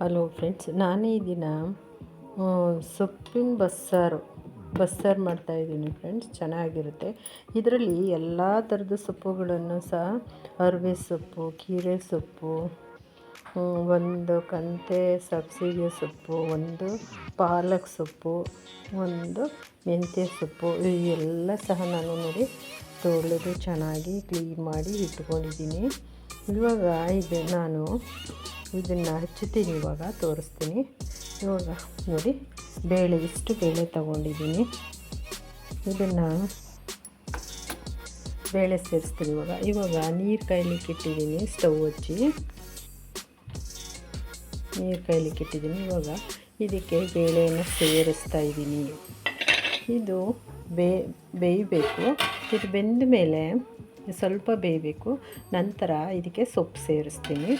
Hello friends ನಾನು ಈ ದಿನ ಸೊಪ್ಪಿನ ಬಸ್ಸಾರು ಬಸ್ಸಾರು ಮಾಡ್ತಾಯಿದ್ದೀನಿ ಫ್ರೆಂಡ್ಸ್ ಚೆನ್ನಾಗಿರುತ್ತೆ. ಇದರಲ್ಲಿ ಎಲ್ಲ ಥರದ ಸೊಪ್ಪುಗಳನ್ನು ಸಹ, ಅರಿವೆ ಸೊಪ್ಪು, ಕೀರೆ ಸೊಪ್ಪು ಒಂದು ಕಂತೆ ಸಬ್ಸಿಗೆ ಸೊಪ್ಪು, ಒಂದು ಪಾಲಕ್ ಸೊಪ್ಪು, ಒಂದು ಮೆಂತ್ಯ ಸೊಪ್ಪು, ಇವೆಲ್ಲ ಸಹ ನಾನು ನೋಡಿ ತೊಳೆದು ಚೆನ್ನಾಗಿ ಕ್ಲೀನ್ ಮಾಡಿ ಇಟ್ಕೊಂಡಿದ್ದೀನಿ ಇವಾಗ ಇದು ನಾನು ಇದನ್ನು ಹಚ್ಚುತ್ತೀನಿ, ಇವಾಗ ತೋರಿಸ್ತೀನಿ. ಇವಾಗ ನೋಡಿ, ಬೇಳೆ, ಇಷ್ಟು ಬೇಳೆ ತಗೊಂಡಿದ್ದೀನಿ. ಇದನ್ನು ಬೇಳೆ ಸೇರಿಸ್ತೀನಿ ಇವಾಗ. ಇವಾಗ ನೀರು ಕಾಯ್ಲಿಕ್ಕೆ ಇಟ್ಟಿದ್ದೀನಿ, ಸ್ಟವ್ ಹಚ್ಚಿ. ನೀರು ಕಾಯ್ಲಿಕ್ಕೆ ಇಟ್ಟಿದ್ದೀನಿ. ಇವಾಗ ಇದಕ್ಕೆ ಬೇಳೆಯನ್ನು ಸೇರಿಸ್ತಾ ಇದ್ದೀನಿ. ಇದು ಬೇಯಬೇಕು. ಇದು ಬೆಂದ ಮೇಲೆ ಸ್ವಲ್ಪ ಬೇಯಬೇಕು. ನಂತರ ಇದಕ್ಕೆ ಸೊಪ್ಪು ಸೇರಿಸ್ತೀನಿ.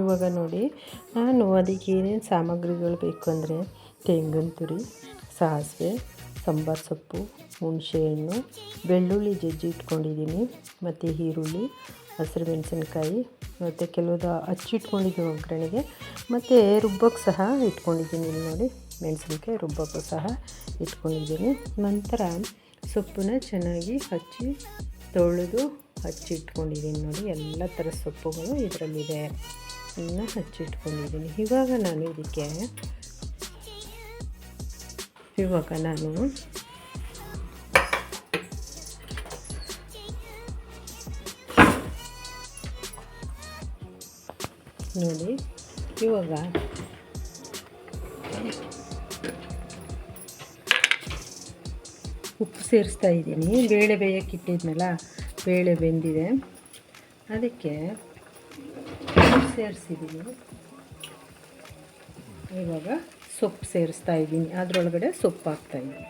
ಇವಾಗ ನೋಡಿ, ನಾನು ಅದಕ್ಕೆ ಏನೇನು ಸಾಮಗ್ರಿಗಳು ಬೇಕು ಅಂದರೆ ತೆಂಗಿನ ತುರಿ, ಸಾಸಿವೆ, ಸಾಂಬಾರು ಸೊಪ್ಪು, ಹುಣಸೆಹಣ್ಣು, ಬೆಳ್ಳುಳ್ಳಿ ಜಜ್ಜಿ ಇಟ್ಕೊಂಡಿದ್ದೀನಿ, ಮತ್ತು ಈರುಳ್ಳಿ ಹಸಿರು ಮೆಣಸಿನ್ಕಾಯಿ, ಮತ್ತು ಕೆಲವುದು ಹಚ್ಚಿಟ್ಕೊಂಡಿದ್ದೀವಿ ಒಗ್ಗರಣೆಗೆ ಮತ್ತು ರುಬ್ಬಕ್ಕೆ ಸಹ ಇಟ್ಕೊಂಡಿದ್ದೀನಿ ಇಲ್ಲಿ ನೋಡಿ. ಮೆಣಸಿನ್ಕಾಯಿ ರುಬ್ಬಕ್ಕೂ ಸಹ ಇಟ್ಕೊಂಡಿದ್ದೀನಿ. ನಂತರ ಸೊಪ್ಪನ್ನ ಚೆನ್ನಾಗಿ ಹಚ್ಚಿ, ತೊಳೆದು ಹಚ್ಚಿಟ್ಕೊಂಡಿದ್ದೀನಿ ನೋಡಿ. ಎಲ್ಲ ಥರ ಸೊಪ್ಪುಗಳು ಇದರಲ್ಲಿದೆ. ಇನ್ನು ಹಚ್ಚಿಟ್ಕೊಂಡಿದ್ದೀನಿ ಇವಾಗ ನಾನು ಇದಕ್ಕೆ, ಇವಾಗ ನಾನು ನೋಡಿ, ಇವಾಗ ಉಪ್ಪು ಸೇರಿಸ್ತಾ ಇದ್ದೀನಿ. ಬೇಳೆ ಬೇಯಕ್ಕೆ ಇಟ್ಟಿದ್ನಲ್ಲ, ಬೇಳೆ ಬೆಂದಿದೆ. ಅದಕ್ಕೆ ಸೇರಿಸಿದ್ದೀನಿ. ಇವಾಗ ಸೊಪ್ಪು ಸೇರಿಸ್ತಾ ಇದ್ದೀನಿ. ಅದರೊಳಗಡೆ ಸೊಪ್ಪು ಹಾಕ್ತಾಯಿದ್ದೀನಿ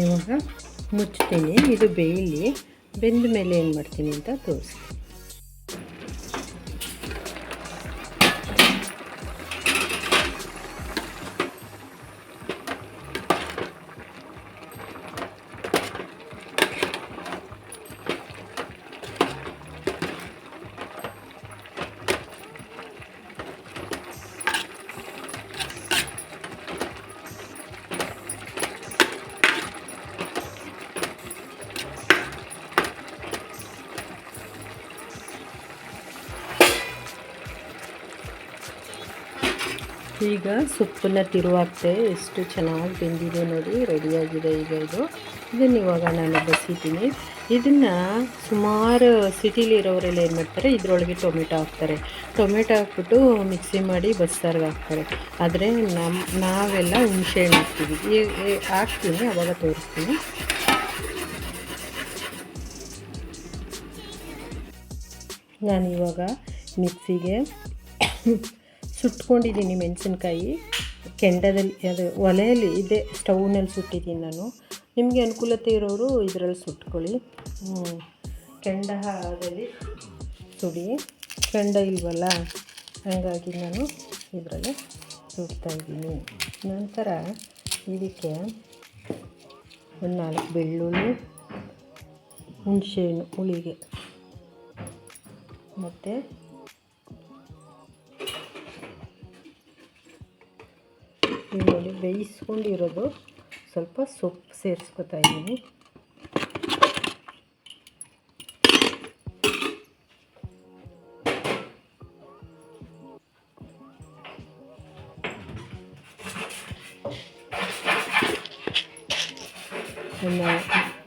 ಇವಾಗ ಮುಚ್ತೀನಿ ಇದು ಬೇಯಲಿ. ಬೆಂದ ಮೇಲೆ ಏನು ಮಾಡ್ತೀನಿ ಅಂತ ತೋರಿಸ್ತೀನಿ. ಈಗ ಸೊಪ್ಪನ್ನ ತಿರುವಾಗ್ತೆ ಎಷ್ಟು ಚೆನ್ನಾಗಿ ಬೆಂದಿದೆ ನೋಡಿ, ರೆಡಿಯಾಗಿದೆ ಈಗ ಇದು. ಇದನ್ನು ಇವಾಗ ನಾನು ಬಸಿತೀನಿ ಇದನ್ನು ಸುಮಾರು ಸಿಟಿಲಿರೋರೆಲ್ಲ ಏನು ಮಾಡ್ತಾರೆ, ಇದರೊಳಗೆ ಟೊಮೆಟೊ ಹಾಕ್ತಾರೆ. ಟೊಮೆಟೊ ಹಾಕ್ಬಿಟ್ಟು ಮಿಕ್ಸಿ ಮಾಡಿ ಬಸ್ಸಾರ್ಗೆ ಹಾಕ್ತಾರೆ. ಆದರೆ ನಮ್ಮ ನಾವೆಲ್ಲ ಹುಣಸೆಹಣ್ಣು ಹಾಕ್ತೀವಿ. ಹಾಕ್ತೀನಿ, ಅವಾಗ ತೋರಿಸ್ತೀನಿ. ನಾನು ಇವಾಗ ಮಿಕ್ಸಿಗೆ ಸುಟ್ಕೊಂಡಿದ್ದೀನಿ ಮೆಣಸಿನ್ಕಾಯಿ. ಕೆಂಡದಲ್ಲಿ, ಅದು ಒಲೆಯಲ್ಲಿ ಇದೆ, ಸ್ಟವ್ನಲ್ಲಿ ಸುಟ್ಟಿದ್ದೀನಿ ನಾನು. ನಿಮಗೆ ಅನುಕೂಲತೆ ಇರೋರು ಇದರಲ್ಲಿ ಸುಟ್ಕೊಳ್ಳಿ. ಕೆಂಡ ಕೆಂಡದಲ್ಲಿ ಸುಡಿ. ಕೆಂಡ ಇಲ್ವಲ್ಲ, ಹಾಗಾಗಿ ನಾನು ಇದರಲ್ಲಿ ಸುಡ್ತಾ ಇದ್ದೀನಿ. ನಂತರ ಇದಕ್ಕೆ ಒಂದು ನಾಲ್ಕು ಬೆಳ್ಳುಳ್ಳಿ ಹುಣಸೆಹಣ್ಣು ಹುಳಿಗೆ, ಮತ್ತು ಇಲ್ಲಿ ನೋಡಿ ಬೇಯಿಸ್ಕೊಂಡಿರೋದು ಸ್ವಲ್ಪ ಸೊಪ್ಪು ಸೇರಿಸ್ಕೊತಾ ಇದ್ದೀನಿ.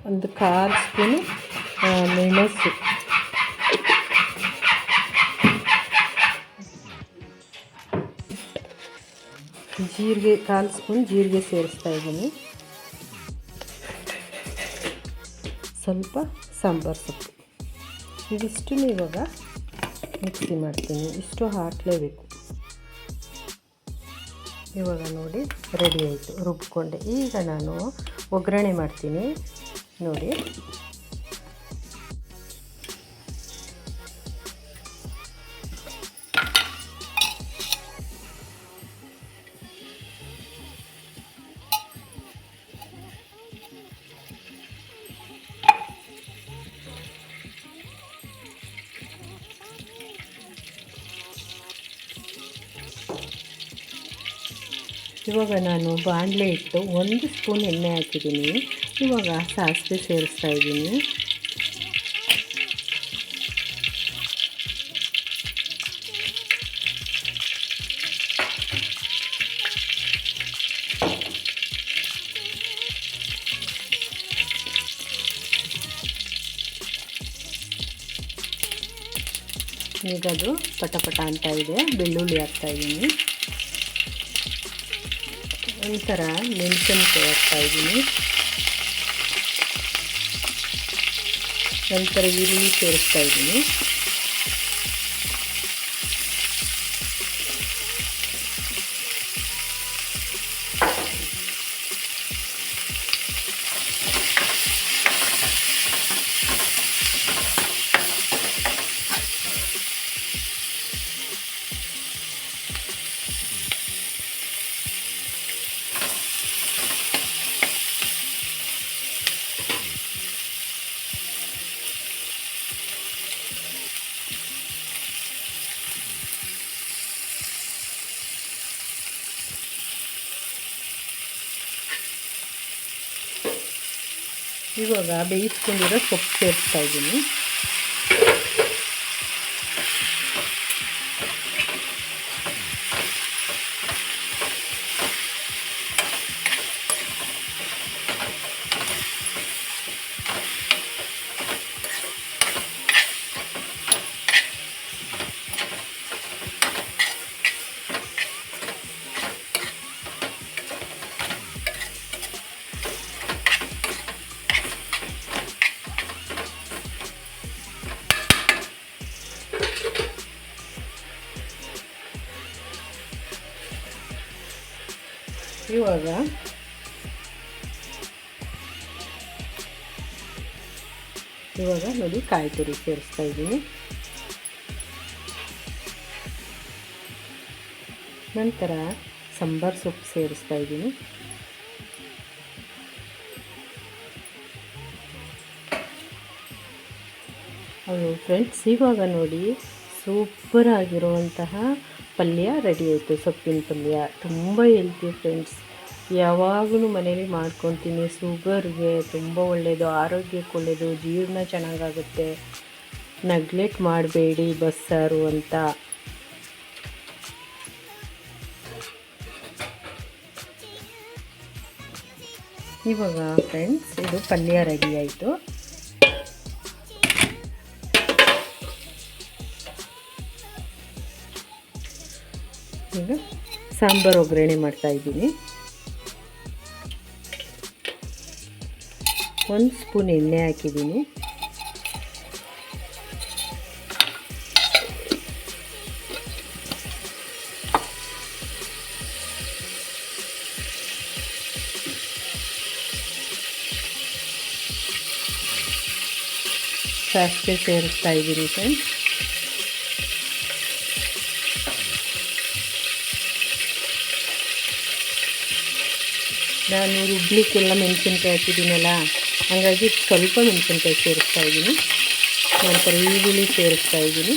ಒಂದು ಕಾಲು ಸ್ಪೂನು ಮೆಣಸು. ಜೀರಿಗೆ ಕಾಲು ಸ್ಪೂನ್ ಜೀರಿಗೆ ಸೇರಿಸ್ತಾ ಇದ್ದೀನಿ. ಸ್ವಲ್ಪ ಸಾಂಬಾರು ಸೊಪ್ಪು. ಇದಿಷ್ಟು ಇವಾಗ ಮಿಕ್ಸಿ ಮಾಡ್ತೀನಿ. ಇಷ್ಟು ಹಾಕಲೇಬೇಕು. ಇವಾಗ ನೋಡಿ ರೆಡಿ ಆಯಿತು. ರುಬ್ಕೊಂಡೆ. ಈಗ ನಾನು ಒಗ್ಗರಣೆ ಮಾಡ್ತೀನಿ. ನೋಡಿ. ಇವಾಗ ನಾನು ಬಾಣಲೆ ಇಟ್ಟು ಒಂದು ಸ್ಪೂನ್ ಎಣ್ಣೆ ಹಾಕಿದ್ದೀನಿ. ಇವಾಗ ಸಾಸಿವೆ ಸೇರಿಸ್ತಾ ಇದ್ದೀನಿ. ಈಗ ಅದು ಪಟ ಪಟ ಅಂತ ಇದೆ. ಬೆಳ್ಳುಳ್ಳಿ ಹಾಕ್ತಾ ಇದ್ದೀನಿ. ಮೆಣಸಿನ್ಕಾಯಿ ತಯಾರಿಸ್ತಾ ಇದ್ದೀನಿ. ನಂತರ ಈರುಳ್ಳಿ ಸೇರಿಸ್ತಾ ಇದ್ದೀನಿ. ಇವಾಗ ಬೇಯಿಸ್ಕೊಂಡಿರೋ ಸೊಪ್ಪು ಸೇರಿಸ್ತಾ ಇದ್ದೀನಿ. ಇವಾಗ ಇವಾಗ ನೋಡಿ ಕಾಯಿ ತುರಿ ಸೇರಿಸ್ತಾ ಇದ್ದೀನಿ ನಂತರ ಸಾಂಬಾರ್ ಸೊಪ್ಪು ಸೇರಿಸ್ತಾ ಇದ್ದೀನಿ ಅದು ಫ್ರೆಂಡ್ಸ್ ಇವಾಗ ನೋಡಿ ಸೂಪರ್ ಆಗಿರುವಂತಹ ಪಲ್ಯ ರೆಡಿ ಆಯಿತು, ಸೊಪ್ಪಿನ ಪಲ್ಯ. ತುಂಬ ಹೆಲ್ತಿ ಫ್ರೆಂಡ್ಸ್ ಯಾವಾಗಲೂ ಮನೇಲಿ ಮಾಡ್ಕೊತೀನಿ. ಸುಗರ್ಗೆ ತುಂಬ ಒಳ್ಳೆಯದು ಆರೋಗ್ಯಕ್ಕೆ ಒಳ್ಳೆಯದು ಜೀರ್ಣ ಚೆನ್ನಾಗಾಗುತ್ತೆ. ನೆಗ್ಲೆಕ್ಟ್ ಮಾಡಬೇಡಿ ಬಸ್ಸಾರು ಅಂತ. ಇವಾಗ ಫ್ರೆಂಡ್ಸ್ ಇದು ಪಲ್ಯ ರೆಡಿ ಆಯಿತು. ಈಗ ಸಾಂಬಾರು ಒಗ್ಗರಣೆ ಮಾಡ್ತಾ ಒಂದು ಸ್ಪೂನ್ ಎಣ್ಣೆ ಹಾಕಿದ್ದೀನಿ. ಸಾಸಿವೆ ಸೇರಿಸ್ತಾ ಇದ್ದೀನಿ ಫ್ರೆಂಡ್ಸ್ ನಾನು ರುಬ್ಲಿಕ್ಕೆಲ್ಲ ಮೆಣಸಿನ್ಕಾಯಿ ಹಾಕಿದ್ದೀನಲ್ಲ. ಹಾಗಾಗಿ ಸ್ವಲ್ಪ ಮೆಣಸಿನ್ಕಾಯಿ ಸೇರಿಸ್ತಾ ಇದ್ದೀನಿ. ನಂತರ ಈರುಳ್ಳಿ ಸೇರಿಸ್ತಾ ಇದ್ದೀನಿ.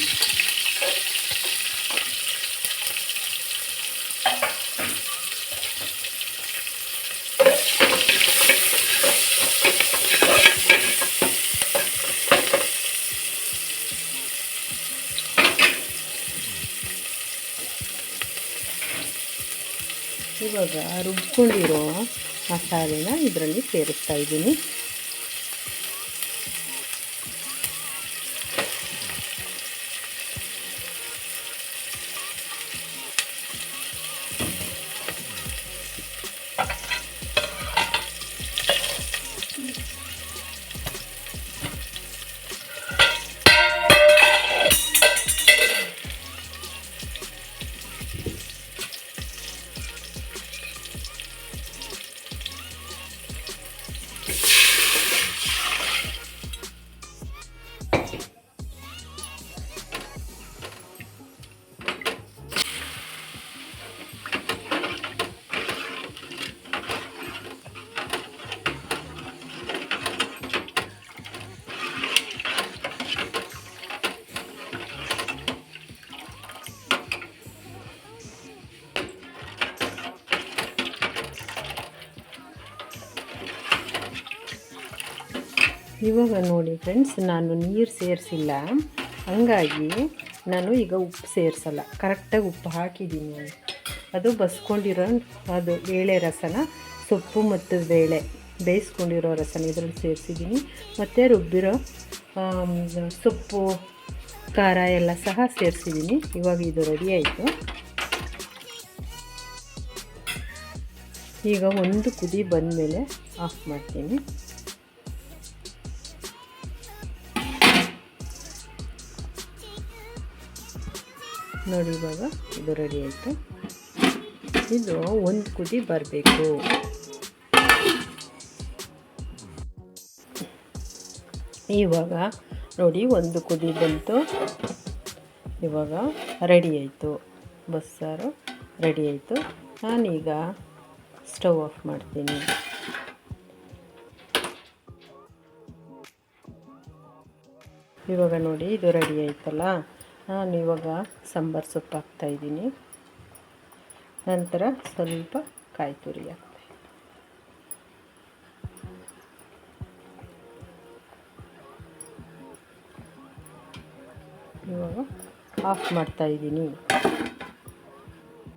ಇವಾಗ ರುಬ್ಕೊಂಡಿರೋ ಮಸಾಲೆನ ಇದರಲ್ಲಿ ಸೇರಿಸ್ತಾ ಇದ್ದೀನಿ. ಇವಾಗ ನೋಡಿ ಫ್ರೆಂಡ್ಸ್ ನಾನು ನೀರು ಸೇರಿಸಿಲ್ಲ. ಹಂಗಾಗಿ ನಾನು ಈಗ ಉಪ್ಪು ಸೇರಿಸಲ್ಲ. ಕರೆಕ್ಟಾಗಿ ಉಪ್ಪು ಹಾಕಿದ್ದೀನಿ. ಅದು ಬಸ್ಕೊಂಡಿರೋ ಅದು ಬೇಳೆ ರಸನ, ಸೊಪ್ಪು ಮತ್ತು ಬೇಳೆ ಬೇಯಿಸ್ಕೊಂಡಿರೋ ರಸನ ಇದರಲ್ಲಿ ಸೇರಿಸಿದ್ದೀನಿ. ಮತ್ತು ರುಬ್ಬಿರೋ ಸೊಪ್ಪು, ಖಾರ ಎಲ್ಲ ಸಹ ಸೇರಿಸಿದ್ದೀನಿ. ಇವಾಗ ಇದು ರೆಡಿ ಆಯಿತು. ಈಗ ಒಂದು ಕುದಿ ಬಂದಮೇಲೆ ಆಫ್ ಮಾಡ್ತೀನಿ. ನೋಡಿ ಇವಾಗ ಇದು ರೆಡಿ ಆಯಿತು. ಇದು ಒಂದು ಕುದಿ ಬರಬೇಕು. ಇವಾಗ ನೋಡಿ ಒಂದು ಕುದಿ ಬಂತು. ಇವಾಗ ರೆಡಿ ಆಯಿತು. ಬಸ್ಸಾರು ರೆಡಿ ಆಯಿತು. ನಾನೀಗ ಸ್ಟವ್ ಆಫ್ ಮಾಡ್ತೀನಿ. ಇವಾಗ ನೋಡಿ ಇದು ರೆಡಿ ಆಯ್ತಲ್ಲ? ನಾನು ಇವಾಗ ಸಾಂಬಾರು ಸೊಪ್ಪು ಹಾಕ್ತಾಯಿದ್ದೀನಿ ನಂತರ ಸ್ವಲ್ಪ ಕಾಯಿ ತುರಿ ಹಾಕ್ತೀನಿ ಇವಾಗ ಆಫ್ ಮಾಡ್ತಾಯಿದ್ದೀನಿ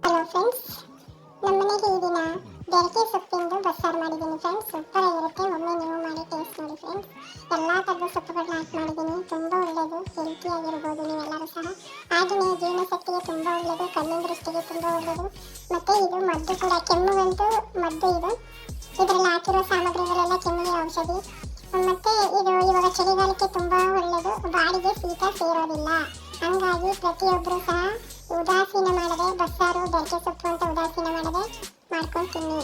ಹಲೋ ಫ್ರೆಂಡ್ಸ್ ನಮ್ಮ ಮನೆಗೆ ಈ ದಿನ ಬೆರಕೆ ಸೊಪ್ಪಿಂದು ಬಸ್ಸಾರು ಮಾಡಿದ್ದೀನಿ ಫ್ರೆಂಡ್ಸ್ ಸೂಪರ್ ಆಗಿರುತ್ತೆ ಒಮ್ಮೆ ನೀವು ಮಾಡಿ ಟೇಸ್ಟ್ ನೋಡಿ ಫ್ರೆಂಡ್ಸ್ ಎಲ್ಲ ಥರದ ಸೊಪ್ಪುಗಳನ್ನ ಹಾಕಿ ಮಾಡಿದ್ದೀನಿ. ತುಂಬ ಒಳ್ಳೆಯದು ಹೆಲ್ತಿ ಆಗಿರ್ಬೋದು ನೀವೆಲ್ಲರೂ ರಾಗಿಣಿ ಜೀರ್ಣ ಶಕ್ತಿಗೆ ತುಂಬಾ ಒಳ್ಳೆಯದು ಕಣ್ಣಿನ ದೃಷ್ಟಿಗೆ ತುಂಬಾ ಒಳ್ಳೆಯದು ಮತ್ತೆ ಇದು ಮದ್ದು ಕೂಡ ಕೆಮ್ಮುಗಂತೂ ಮದ್ದು ಇದು. ಇದರಲ್ಲಿ ಹಾಕಿರೋ ಸಾಮಗ್ರಿಗಳೆಲ್ಲ ಕೆಮ್ಮಿಗೆ ಔಷಧಿ. ಮತ್ತೆ ಇದು ಇವಾಗ ಚಳಿಗಾಲಕ್ಕೆ ತುಂಬಾ ಒಳ್ಳೆಯದು ಬಾಡಿಗೆ ಶೀತ ಸೇರೋದಿಲ್ಲ. ಹಂಗಾಗಿ ಪ್ರತಿಯೊಬ್ಬರು ಸಹ ಉದಾಸೀನ ಮಾಡದೆ, ಬಸ್ಸಾರು ಬೆಳಕೆ ಸೊಪ್ಪು ಅಂತ ಉದಾಸೀನ ಮಾಡದೆ ಮಾಡ್ಕೊಂಡು ತಿನ್ನಿ.